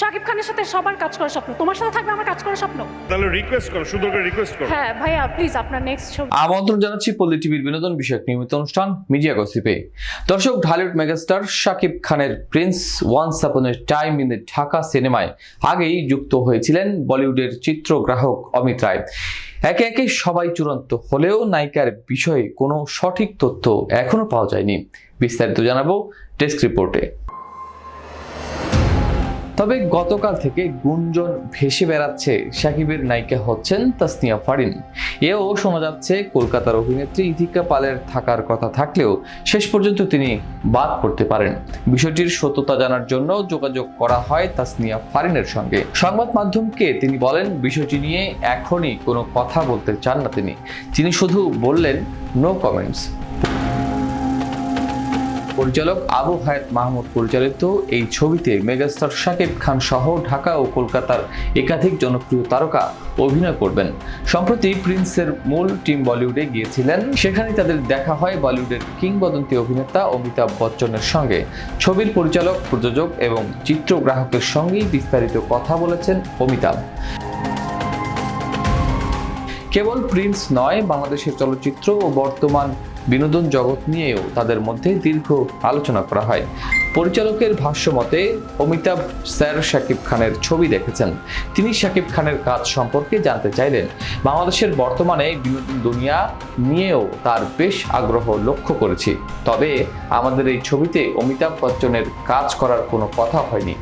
শাকিব খানের সাথে সবার কাজ করার স্বপ্ন। তোমার সাথে থাকবে আমার কাজ করার স্বপ্ন? তাহলে রিকোয়েস্ট করো সুন্দর করে রিকোয়েস্ট করো। হ্যাঁ ভাইয়া প্লিজ আপনার নেক্সট ছবি। আমন্ত্রণ জানাচ্ছি পল্লী টিভির বিনোদন বিষয়ক নিয়মিত অনুষ্ঠান মিডিয়া গসিপে দর্শক ঢালিউড মেগাস্টার শাকিব খানের Prince once upon a time in the Dhaka সিনেমায় আগেই যুক্ত হয়েছিলেন বলিউডের চিত্রগ্রাহক অমিত রায়। একে একে সবাই চূড়ান্ত হলেও নায়িকার বিষয়ে কোনো সঠিক তথ্য এখনও পাওয়া যায়নি। বিস্তারিত জানাব ডেস্ক রিপোর্টে। তবে গতকাল থেকে গুঞ্জন ভেসে বেড়াচ্ছে সাকিবের নায়িকা হচ্ছেন তাসনিয়া ফারিন। এও শোনা যাচ্ছে, কলকাতার অভিনেত্রী ইথিকা পালের থাকার কথা থাকলেও শেষ পর্যন্ত তিনি বাদ করতে পারেন। বিষয়টির সত্যতা জানার জন্য যোগাযোগ করা হয় তাসনিয়া ফারিনের সঙ্গে। সংবাদ মাধ্যমকে তিনি বলেন, বিষয়টি নিয়ে এখনই কোনো কথা বলতে চান না তিনি। তিনি শুধু বললেন নো কমেন্টস পরিচালক আবু হায়াত মাহমুদ পরিচালিত এই ছবিতে মেগাস্টার শাকিব খান সহ ঢাকা ও কলকাতার একাধিক জনপ্রিয় তারকা অভিনয় করবেন। সম্প্রতি প্রিন্সের মূল টিম বলিউডে গিয়েছিলেন। সেখানে তাদের দেখা হয় বলিউডের কিংবদন্তি অভিনেতা অমিতাভ বচ্চনের সঙ্গে। ছবির পরিচালক, প্রযোজক এবং চিত্রগ্রাহকের সঙ্গেই বিস্তারিত কথা বলেছেন অমিতাভ। কেবল প্রিন্স নয়, বাংলাদেশের চলচ্চিত্র ও বর্তমান বিনোদন জগৎ নিয়েও তাদের মধ্যে দীর্ঘ আলোচনা করা হয়। পরিচালকের ভাষ্য মতে অমিতাভ স্যার শাকিব খানের ছবি দেখেছেন। তিনি শাকিব খানের কাজ সম্পর্কে জানতে চাইলেন। বাংলাদেশের বর্তমানে বিনোদন দুনিয়া নিয়েও তার বেশ আগ্রহ লক্ষ্য করেছি। তবে আমাদের এই ছবিতে অমিতাভ বচ্চনের কাজ করার কোনো কথা হয়নি।